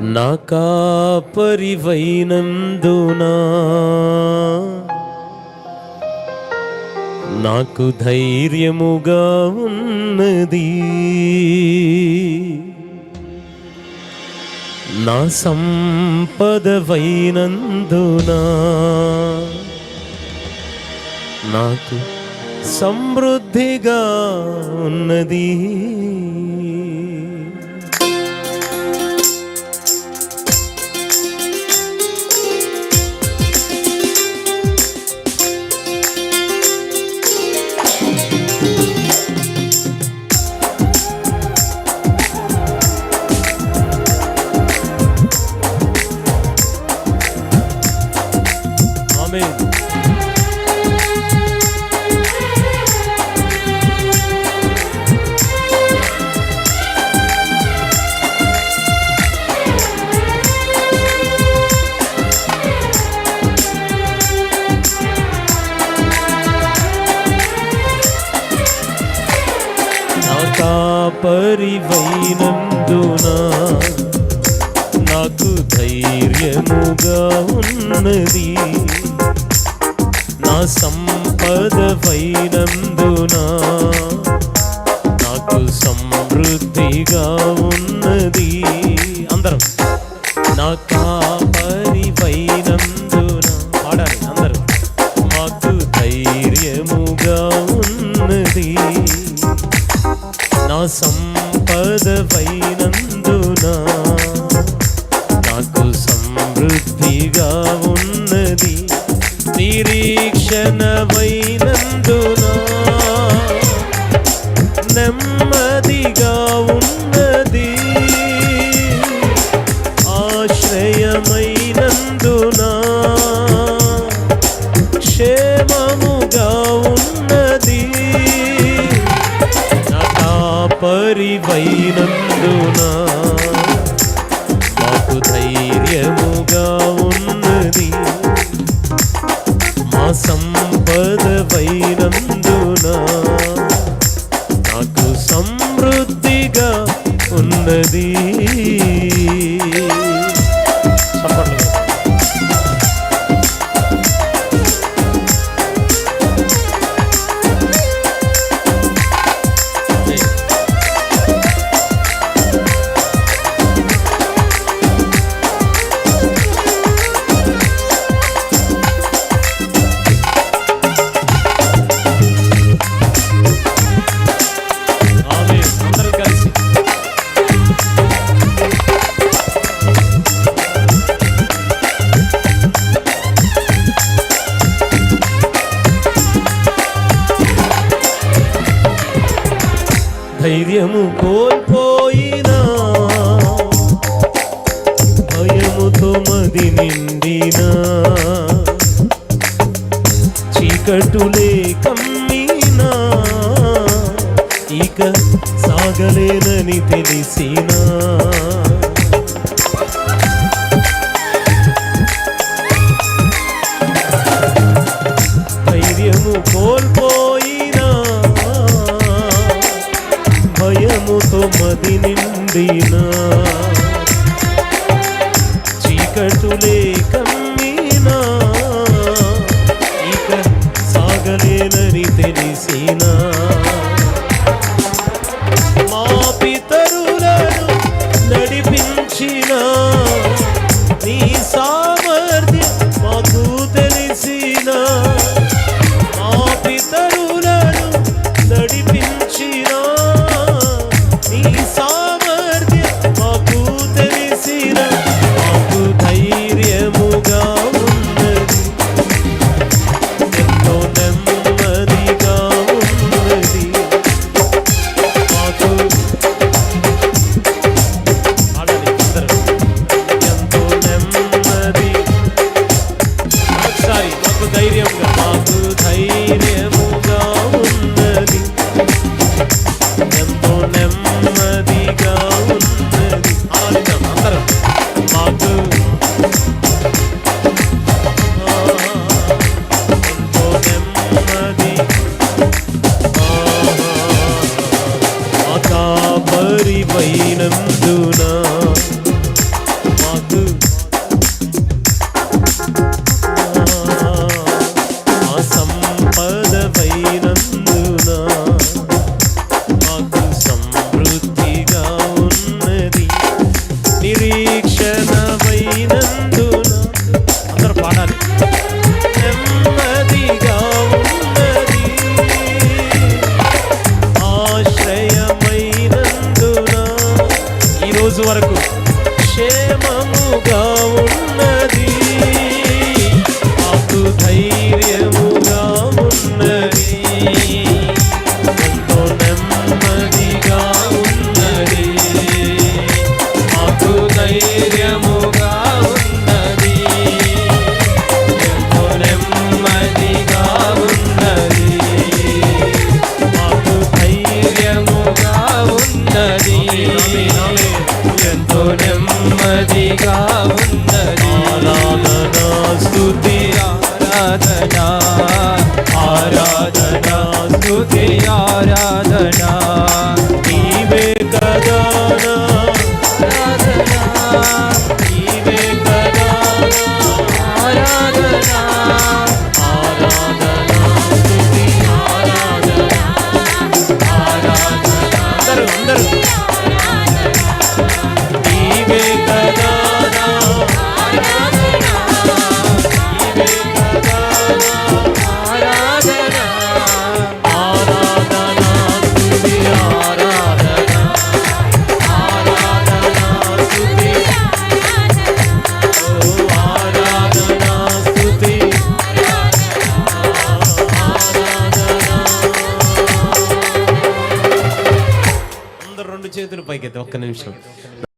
నా కాపరివైనందునా? నాకు ధైర్యముగా ఉన్నది. నా సంపదవైనందునా? నాకు సమృద్ధిగా ఉన్నది. పరివైనందునా? నాకు ధైర్యముగా ఉన్నది. నా సంపదవైనందునా? నాకు సమృద్ధిగా ఉన్నది. అందరం నా కాపరివైనందున సంపదవైనందున? నాకు సమృద్ధిగా ఉన్నది నిరీక్షణవైనందున భయము కోల్పోయినా భయముతో మది నిండినా. చీకటులే కమ్మినా ఇక సాగలేనని తెలిసినా. మది నిండిన చీకటులే కమ్మినా ఇక సాగలేనని తెలియ ధైర్యంగా రోజు వరకు క్షేమముగా ఉన్నది. ధైర్యం 的. que tengo que.